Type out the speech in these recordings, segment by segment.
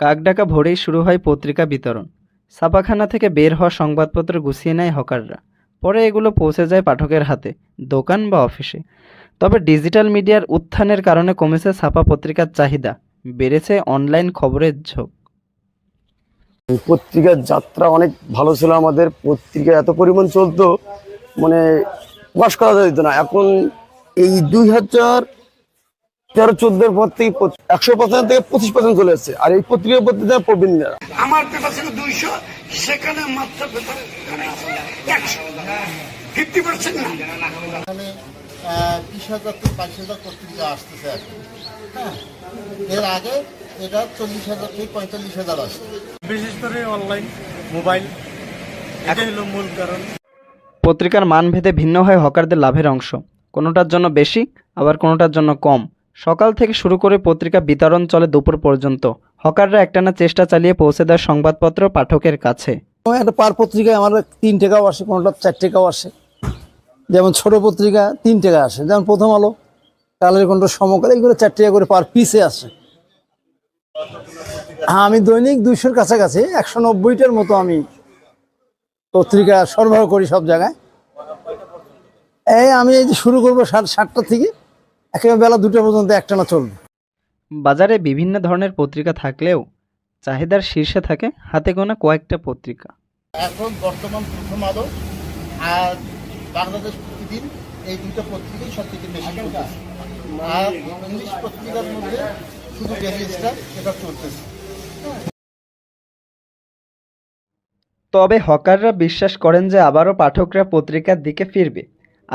কাকডাকা ভোরেই শুরু হয় পত্রিকা বিতরণ। ছাপাখানা থেকে বের হওয়া সংবাদপত্র গুছিয়ে নেয় হকাররা। পরে এগুলো পৌঁছে যায় পাঠকের হাতে, দোকান বা অফিসে। তবে ডিজিটাল মিডিয়ার উত্থানের কারণে কমেছে ছাপা পত্রিকার চাহিদা, বেড়েছে অনলাইন খবরের ঝোঁক। পত্রিকার যাত্রা অনেক ভালো ছিল আমাদের, পত্রিকা এত পরিমাণ চলতো মানে প্রকাশ করা যেত না। এখন এই দুই হাজার তেরো চোদ্দোর পর থেকে একশো পার্সেন্ট থেকে পঁচিশ পার্সেন্ট চলে এসছে। আর এই পত্রিকার পত্রিকা প্রবীণরা। আমার পেপার ছিল দুইশো সেখানে মাত্র পেপার একশো। ফিফটি পার্সেন্ট না। এখানে আহ, বিশ হাজার থেকে বাইশ হাজার পত্রিকা আসতেছে আর হ্যাঁ এর আগে এটা চল্লিশ হাজার থেকে পঁয়তাল্লিশ হাজার আসছে। বিশেষ করে অনলাইন মোবাইল এটাই হলো মূল কারণ। পত্রিকার মান ভেদে ভিন্ন হয় হকারদের লাভের অংশ। কোনোটার জন্য বেশি আবার কোনোটার জন্য কম। সকাল থেকে শুরু করে পত্রিকা বিতরণ চলে দুপুর পর্যন্ত। হকাররা একটানা চেষ্টা চালিয়ে পৌঁছে দেয় সংবাদপত্র পাঠকের কাছে। একটা পার পত্রিকায় আমার তিন টাকাও আসে, কোনোটা চার টাকাও আসে। যেমন ছোট পত্রিকা তিন টাকা আসে, যেমন প্রথম আলো, কালের কোনটা সমকাল, এগুলো চার টাকা করে পার পিসে আসে। হ্যাঁ আমি দৈনিক দুইশোর কাছাকাছি, একশো নব্বইটার মতো আমি পত্রিকা সরবরাহ করি সব জায়গায়। এই আমি শুরু করব সাত সাতটা থেকে একেবারে বেলা দুটো পর্যন্ত একটানা চলবে। বাজারে বিভিন্ন ধরনের পত্রিকা থাকলেও চাহিদার শীর্ষে থাকে হাতে গোনা কয়েকটা পত্রিকা। এখন বর্তমান প্রথম আলো আর বাংলাদেশ প্রতিদিন এই দুটো পত্রিকাই সব থেকে বেশি আর ইংলিশ পত্রিকার মধ্যে শুধু ডেলি এটা চলতেছে। তবে হকাররা বিশ্বাস করেন যে আবারও পাঠকরা পত্রিকার দিকে ফিরবে।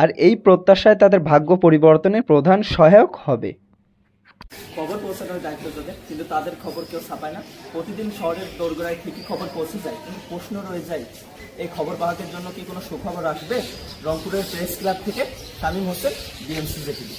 আর এই প্রত্যাশায় তাদের ভাগ্য পরিবর্তনের প্রধান সহায়ক হবে। খবর পৌঁছানোর দায়িত্ব তাদের, কিন্তু তাদের খবর কেউ ছাপায় না। প্রতিদিন শহরের দোরগোড়ায় ঠিকই খবর পৌঁছে যায়, কিন্তু প্রশ্ন রয়ে যায়, এই খবর বাহকের জন্য কি কোনো সুখবর আসবে? রংপুরের প্রেস ক্লাব থেকে তামিম হোসেন, বিএমসি জেটিভি।